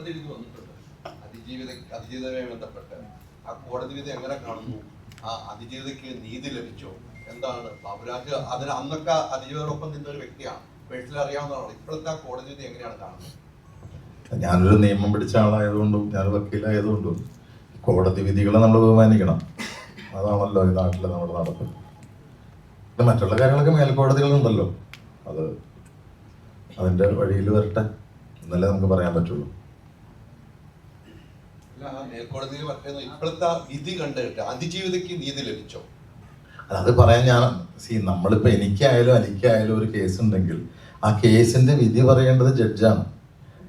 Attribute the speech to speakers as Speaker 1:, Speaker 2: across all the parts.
Speaker 1: കോടതി വിധി വന്നിട്ടുണ്ട്. അതിജീവിത അതിജീവിതമായി ബന്ധപ്പെട്ട്. ആ കോടതി വിധി എങ്ങനെ കാണുന്നു? ആ അതിജീവിതയ്ക്ക് നീതി ലഭിച്ചോ? എന്താണ്? ബാബുരാജ് അതിന് അന്നൊക്കെ അതിജീവിതരോടൊപ്പം നിന്ന ഒരു വ്യക്തിയാണ്. വീട്ടിൽ അറിയാവുന്നതാണ്. ഇപ്പോഴത്തെ ആ കോടതി വിധി എങ്ങനെയാണ് കാണുന്നത്?
Speaker 2: ഞാനൊരു നിയമം പിടിച്ച ആളായതുകൊണ്ടും ഞാൻ വക്കീലായതുകൊണ്ടും കോടതി വിധികളെ നമ്മൾ ബഹുമാനിക്കണം. അതാണല്ലോ ഈ നാട്ടിലെ നമ്മുടെ നടപ്പ് മറ്റുള്ള കാര്യങ്ങളൊക്കെ മേൽക്കോടതികളുണ്ടല്ലോ അത് അതിന്റെ വഴിയിൽ വരട്ടെ. എന്നല്ലേ നമുക്ക് പറയാൻ പറ്റുള്ളൂ.
Speaker 1: മേൽക്കോടതിയിൽ പറയുന്നത് ഇപ്പോഴത്തെ വിധി കണ്ടിട്ട് അതിജീവിതയ്ക്ക് നീതി ലഭിച്ചോ?
Speaker 2: അത് പറയാൻ ഞാൻ സി നമ്മളിപ്പോ എനിക്കായാലും അലിക്കായാലും ഒരു കേസ് ഉണ്ടെങ്കിൽ ആ കേസിന്റെ വിധി പറയേണ്ടത് ജഡ്ജാണ്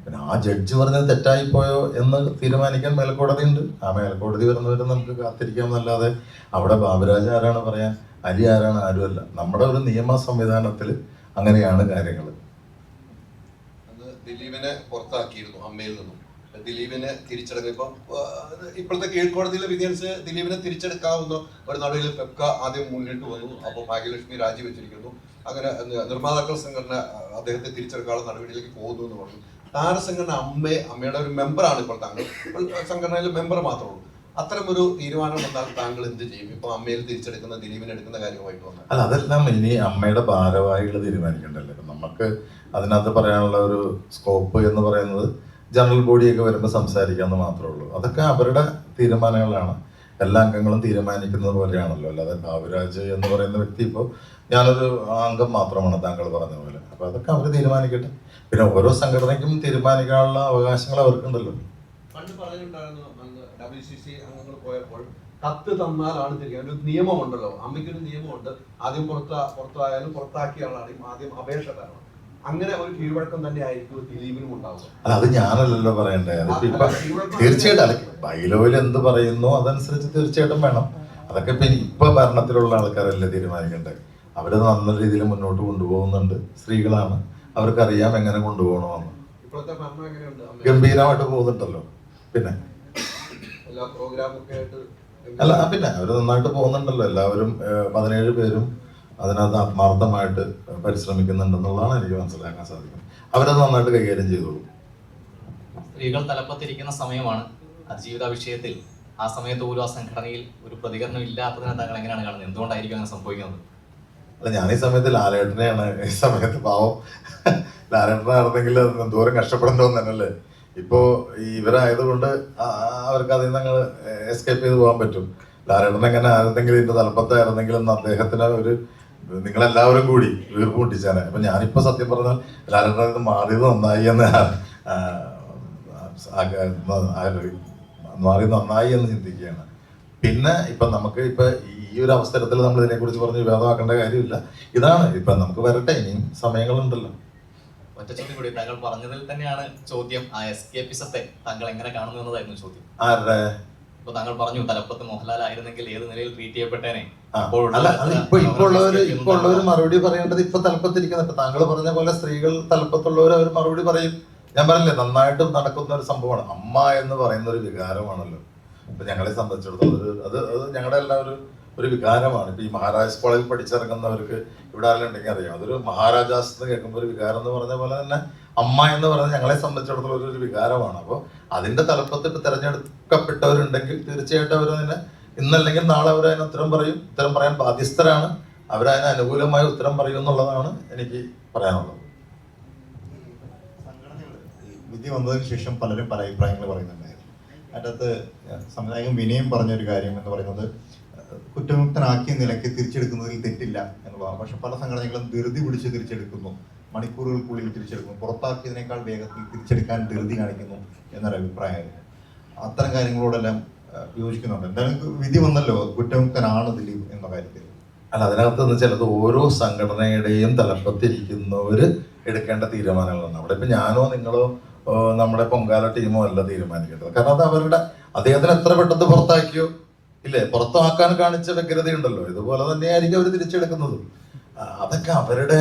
Speaker 2: പിന്നെ ആ ജഡ്ജ് പറഞ്ഞത് തെറ്റായി പോയോ എന്ന് തീരുമാനിക്കാൻ മേൽക്കോടതി ഉണ്ട് ആ മേൽക്കോടതി വരുന്നവരെ നമുക്ക് കാത്തിരിക്കാമെന്നല്ലാതെ അവിടെ ബാബുരാജ് ആരാണ് പറയാൻ? അരി ആരാണ്? ആരുമല്ല. നമ്മുടെ ഒരു നിയമ സംവിധാനത്തിൽ അങ്ങനെയാണ് കാര്യങ്ങൾ
Speaker 1: ദിലീപിനെ പുറത്താക്കിയിരുന്നു അമ്മയിൽ നിന്നും. ദിലീപിനെ തിരിച്ചെടുക്കുക ഇപ്പൊ ഇപ്പോഴത്തെ കീഴ്ക്കോടതിയിലെ വിധി അനുസരിച്ച് ദിലീപിനെ തിരിച്ചെടുക്കാവുന്ന ഒരു നടുവിൽ പെപ്ക ആദ്യം മുന്നിട്ട് വന്നു. അപ്പോൾ ഭാഗ്യലക്ഷ്മി രാജിവെച്ചിരിക്കുന്നു അങ്ങനെ നിർമ്മാതാക്കൾ സംഘടന അദ്ദേഹത്തെ തിരിച്ചെടുക്കാനുള്ള നടപടിയിലേക്ക് പോകുന്നു എന്ന് പറഞ്ഞു. താരസംഘടന അമ്മയെ അമ്മയുടെ ഒരു മെമ്പറാണ് ഇപ്പോൾ താങ്കൾ. സംഘടനയിലെ മെമ്പർ മാത്രമേ ഉള്ളൂ. അത്തരം ഒരു താങ്കൾ എന്ത് ചെയ്യും? എടുക്കുന്ന കാര്യമായിട്ട്
Speaker 2: അല്ല അതെല്ലാം ഇനി അമ്മയുടെ ഭാരവാഹികൾ തീരുമാനിക്കണ്ടല്ലോ. നമുക്ക് അതിനകത്ത് പറയാനുള്ള ഒരു സ്കോപ്പ് എന്ന് പറയുന്നത് ജനറൽ ബോഡിയൊക്കെ വരുമ്പോൾ സംസാരിക്കാമെന്ന് മാത്രമേ ഉള്ളൂ അതൊക്കെ അവരുടെ തീരുമാനങ്ങളാണ്. എല്ലാ അംഗങ്ങളും തീരുമാനിക്കുന്നത് പോലെയാണല്ലോ. അല്ലാതെ ബാബുരാജ് എന്ന് പറയുന്ന വ്യക്തി ഇപ്പോൾ ഞാനൊരു അംഗം മാത്രമാണ് താങ്കൾ പറഞ്ഞ പോലെ. അപ്പോൾ അതൊക്കെ അവർ തീരുമാനിക്കട്ടെ. പിന്നെ ഓരോ സംഘടനയ്ക്കും തീരുമാനിക്കാനുള്ള അവകാശങ്ങൾ അവർക്കുണ്ടല്ലോ.
Speaker 1: അംഗങ്ങൾ പോയപ്പോൾ കത്ത് തന്നാലാണ് തിരികെ. ഒരു നിയമമുണ്ടല്ലോ. അമ്മയ്ക്കൊരു നിയമമുണ്ട്. ആദ്യം പുറത്ത പുറത്തായാലും പുറത്താക്കിയ ആദ്യം അപേക്ഷ തരണം. അങ്ങനെ ഒരു കീഴ്വഴക്കം തന്നെ ആയിരിക്കും ദിലീപിനും ഉണ്ടാവുക.
Speaker 2: അല്ല അത് ഞാനല്ലല്ലോ പറയണ്ടേ? അതിപ്പോ ഇപ്പൊ തീർച്ചയായിട്ടും അല്ല ബൈലോയിൽ എന്ത് പറയുന്നു അതനുസരിച്ച് തീർച്ചയായിട്ടും വേണം. അതൊക്കെ ഇപ്പൊ ഇപ്പൊ ഭരണത്തിലുള്ള ആൾക്കാരല്ലേ തീരുമാനിക്കണ്ടേ അവരത് നല്ല രീതിയിൽ മുന്നോട്ട് കൊണ്ടുപോകുന്നുണ്ട് സ്ത്രീകളാണ്. അവർക്കറിയാം എങ്ങനെ കൊണ്ടുപോകണമെന്ന്. ഗംഭീരമായിട്ട് പോകുന്നുണ്ടല്ലോ. പിന്നെ? അല്ല പിന്നെ അവർ നന്നായിട്ട് പോകുന്നുണ്ടല്ലോ. എല്ലാവരും പതിനേഴ് പേരും അതിനകത്ത് ആത്മാർത്ഥമായിട്ട് പരിശ്രമിക്കുന്നുണ്ടെന്നുള്ളതാണ് എനിക്ക് മനസ്സിലാക്കാൻ സാധിക്കുന്നത്. അവരത് നന്നായിട്ട് കൈകാര്യം ചെയ്തോളൂ.
Speaker 3: സ്ത്രീകൾ തലപ്പത്തിരിക്കുന്ന സമയമാണ് അതിജീവിത വിഷയത്തിൽ ആ സമയത്ത് പോലും ആ സംഘടനയിൽ ഒരു പ്രതികരണം ഇല്ലാത്തതിനെ താങ്കൾ എങ്ങനെയാണ് കാണുന്നത്? എന്തുകൊണ്ടായിരിക്കും അങ്ങനെ സംഭവിക്കുന്നത്?
Speaker 2: അല്ല ഞാൻ ഈ സമയത്ത് ലാലേട്ടനെയാണ് ഈ സമയത്ത് പാവം. ലാലേട്ടനായിരുന്നെങ്കിൽ അത് എന്തോരം കഷ്ടപ്പെടേണ്ടതെന്ന് തന്നെയല്ലേ ഇപ്പോ ഈ ഇവരായതുകൊണ്ട് അവർക്ക് അതിൽ നിന്ന് അങ്ങ് എസ്കേപ്പ് ചെയ്ത് പോകാൻ പറ്റും. ലാലേട്ടൻ എങ്ങനെ ആയിരുന്നെങ്കിലും ഇതിന്റെ തലപ്പത്തായിരുന്നെങ്കിലും അദ്ദേഹത്തിന് ഒരു നിങ്ങളെല്ലാവരും കൂടി വീർപ്പ് മുട്ടിച്ചാണ് അപ്പൊ ഞാനിപ്പോ സത്യം പറഞ്ഞാൽ ലാലേട്ടൻ ഇത് മാറിയത് നന്നായി എന്ന് മാറിയത് നന്നായി എന്ന് ചിന്തിക്കുകയാണ്. പിന്നെ ഇപ്പൊ നമുക്ക് ഇപ്പൊ ഈ ഒരു അവസരത്തിൽ നമ്മൾ ഇതിനെ കുറിച്ച് പറഞ്ഞ് വിവാദമാക്കേണ്ട കാര്യമില്ല. ഇതാണ് ഇപ്പൊ നമുക്ക് വരട്ടെ ഇനിയും സമയങ്ങളുണ്ടല്ലോ.
Speaker 3: ഒറ്റ ചോദ്യം കൂടി താങ്കൾ പറഞ്ഞതിൽ തന്നെയാണ് ചോദ്യം. ആ എസ്കേപ്പിസത്തെ താങ്കൾ എങ്ങനെ കാണുന്നു എന്നതായിരുന്നു ചോദ്യം.
Speaker 2: ആരുടെ?
Speaker 3: ഇപ്പൊ താങ്കൾ പറഞ്ഞു തലപ്പത്ത് മോഹൻലാൽ ആയിരുന്നെങ്കിൽ ഏത് നിലയിൽ ട്രീറ്റ് ചെയ്യപ്പെട്ടേനെ?
Speaker 2: അല്ല അത് ഇപ്പൊ ഇപ്പൊ ഉള്ളവര് ഇപ്പൊ ഉള്ളവര് മറുപടി പറയേണ്ടത് ഇപ്പൊ തലപ്പത്തിരിക്കുന്ന ഇപ്പൊ താങ്കൾ പറഞ്ഞ പോലെ സ്ത്രീകൾ തലപ്പത്തുള്ളവർ അവർ മറുപടി പറയും. ഞാൻ പറഞ്ഞില്ലേ നന്നായിട്ട് നടക്കുന്ന ഒരു സംഭവമാണ്. അമ്മ എന്ന് പറയുന്ന ഒരു വികാരമാണല്ലോ. ഇപ്പൊ ഞങ്ങളെ സംബന്ധിച്ചിടത്തോളം ഒരു അത് അത് ഞങ്ങളുടെ എല്ലാം ഒരു ഒരു വികാരമാണ്. ഇപ്പൊ ഈ മഹാരാജ കോളേജിൽ പഠിച്ചിറങ്ങുന്നവർക്ക് ഇവിടെ ആരെങ്കിലും അറിയാം. അതൊരു മഹാരാജാസ് എന്ന് കേൾക്കുമ്പോൾ ഒരു വികാരം എന്ന് പറഞ്ഞ പോലെ തന്നെ അമ്മ എന്ന് പറയുന്നത് ഞങ്ങളെ സംബന്ധിച്ചിടത്തോളം ഒരു- വികാരമാണ്. അപ്പോൾ അതിന്റെ തലപ്പത്തിട്ട് തിരഞ്ഞെടുക്കപ്പെട്ടവരുണ്ടെങ്കിൽ തീർച്ചയായിട്ടും അവർ തന്നെ ഇന്നല്ലെങ്കിൽ നാളെ അവരതിന് ഉത്തരം പറയും. ഉത്തരം പറയാൻ ബാധ്യസ്ഥരാണ്. അവരതിന് അനുകൂലമായ ഉത്തരം പറയും എന്നുള്ളതാണ് എനിക്ക് പറയാനുള്ളത്.
Speaker 4: വിധി വന്നതിന് ശേഷം പലരും പല അഭിപ്രായങ്ങൾ പറയുന്നുണ്ടായിരുന്നു. അതിനകത്ത് സംവിധായകൻ വിനയം പറഞ്ഞൊരു കാര്യം എന്ന് പറയുന്നത് കുറ്റമുക്തനാക്കിയ നിലയ്ക്ക് തിരിച്ചെടുക്കുന്നതിൽ തെറ്റില്ല എന്നുള്ളതാണ്. പക്ഷെ പല സംഘടനകളും ധൃതി പിടിച്ച് തിരിച്ചെടുക്കുന്നു. മണിക്കൂറുകൾക്കുള്ളിൽ തിരിച്ചെടുക്കുന്നു. പുറത്താക്കിയതിനേക്കാൾ വേഗത്തിൽ തിരിച്ചെടുക്കാൻ ധൃതി കാണിക്കുന്നു എന്നൊരു അഭിപ്രായമായിരുന്നു. അത്തരം കാര്യങ്ങളോടെല്ലാം യോജിക്കുന്നുണ്ട്. എന്തായാലും വിധി വന്നല്ലോ. കുറ്റമുക്തനാണ് ദിലീപ് എന്ന കാര്യത്തിൽ.
Speaker 2: അല്ല അതിനകത്ത് വെച്ചാൽ അത് ഓരോ സംഘടനയുടെയും തലപ്പത്തിരിക്കുന്നവർ എടുക്കേണ്ട തീരുമാനങ്ങളാണ് അവിടെ ഇപ്പം ഞാനോ നിങ്ങളോ നമ്മുടെ പൊങ്കാല ടീമോ അല്ല തീരുമാനിക്കേണ്ടത്. കാരണം അത് അവരുടെ അദ്ദേഹത്തിന് എത്ര പെട്ടെന്ന് പുറത്താക്കിയോ? ഇല്ലേ? പുറത്താക്കാൻ കാണിച്ച വ്യഗ്രതയുണ്ടല്ലോ. ഇതുപോലെ തന്നെയായിരിക്കും അവർ തിരിച്ചെടുക്കുന്നത്. അതൊക്കെ അവരുടെ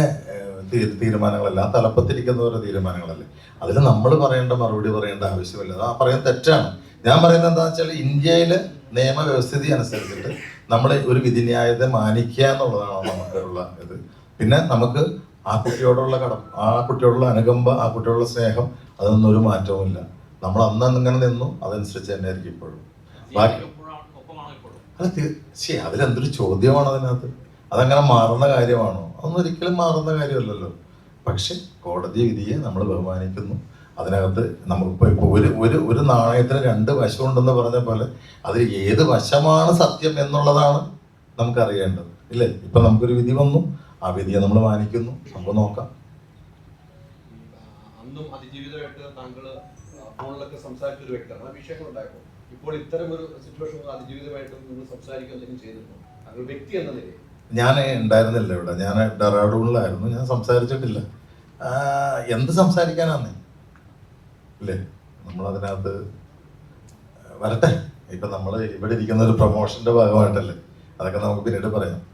Speaker 2: തീരുമാനങ്ങളല്ല. ആ തലപ്പത്തിരിക്കുന്നവരുടെ തീരുമാനങ്ങളല്ലേ. അതിൽ നമ്മൾ പറയേണ്ട മറുപടി പറയേണ്ട ആവശ്യമില്ല. ആ പറയാൻ തെറ്റാണ്. ഞാൻ പറയുന്നത് എന്താ വെച്ചാൽ ഇന്ത്യയിൽ നിയമവ്യവസ്ഥിതി അനുസരിച്ചിട്ട് നമ്മൾ ഒരു വിധിന്യായത്തെ മാനിക്കുക എന്നുള്ളതാണ് നമുക്കുള്ള ഇത്. പിന്നെ നമുക്ക് ആ കുട്ടിയോടുള്ള കടം ആ കുട്ടിയോടുള്ള അനുകമ്പ ആ കുട്ടിയോടുള്ള സ്നേഹം അതൊന്നും ഒരു മാറ്റവുമില്ല നമ്മൾ അന്ന് ഇങ്ങനെ നിന്നു അതനുസരിച്ച് തന്നെ ആയിരിക്കും ഇപ്പോഴും. ബാക്കി അല്ല തീർച്ചയാ അതിലെന്തൊരു ചോദ്യമാണ് അതിനകത്ത്? അതങ്ങനെ മാറുന്ന കാര്യമാണോ? അതൊന്നും ഒരിക്കലും മാറുന്ന കാര്യമല്ലല്ലോ. പക്ഷെ കോടതി വിധിയെ നമ്മൾ ബഹുമാനിക്കുന്നു. അതിനകത്ത് നമുക്കിപ്പോൾ ഇപ്പോൾ ഒരു ഒരു ഒരു നാണയത്തിന് രണ്ട് വശമുണ്ടെന്ന് പറഞ്ഞ പോലെ അതിൽ ഏത് വശമാണ് സത്യം എന്നുള്ളതാണ് നമുക്കറിയേണ്ടത്. ഇല്ലേ? ഇപ്പം നമുക്കൊരു വിധി വന്നു. ആ വിധിയെ നമ്മൾ മാനിക്കുന്നു. നമുക്ക് നോക്കാം.
Speaker 1: അന്നും അതിജീവിതമായിട്ട് താങ്കൾ ഫോണിലൊക്കെ സംസാരിച്ച ഒരു വ്യക്തിയാണ് ആ ഉണ്ടായപ്പോൾ ഇപ്പോൾ ഇത്തരം ഒരു സിറ്റുവേഷൻ അതിജീവിതമായിട്ട് നിങ്ങൾ സംസാരിക്കുക എന്തെങ്കിലും ചെയ്തിരുന്നു താങ്കൾ വ്യക്തി എന്ന നിലയിൽ.
Speaker 2: ഞാൻ ഉണ്ടായിരുന്നില്ല ഇവിടെ. ഞാൻ ഡെറാഡൂണിലായിരുന്നു. ഞാൻ സംസാരിച്ചിട്ടില്ല. എന്ത് സംസാരിക്കാനാന്നേ? ഇല്ലേ? നമ്മളതിനകത്ത് വരട്ടെ. ഇപ്പം നമ്മൾ ഇവിടെ ഇരിക്കുന്ന ഒരു പ്രൊമോഷന്റെ ഭാഗമായിട്ടല്ലേ? അതൊക്കെ നമുക്ക് പിന്നീട് പറയാം.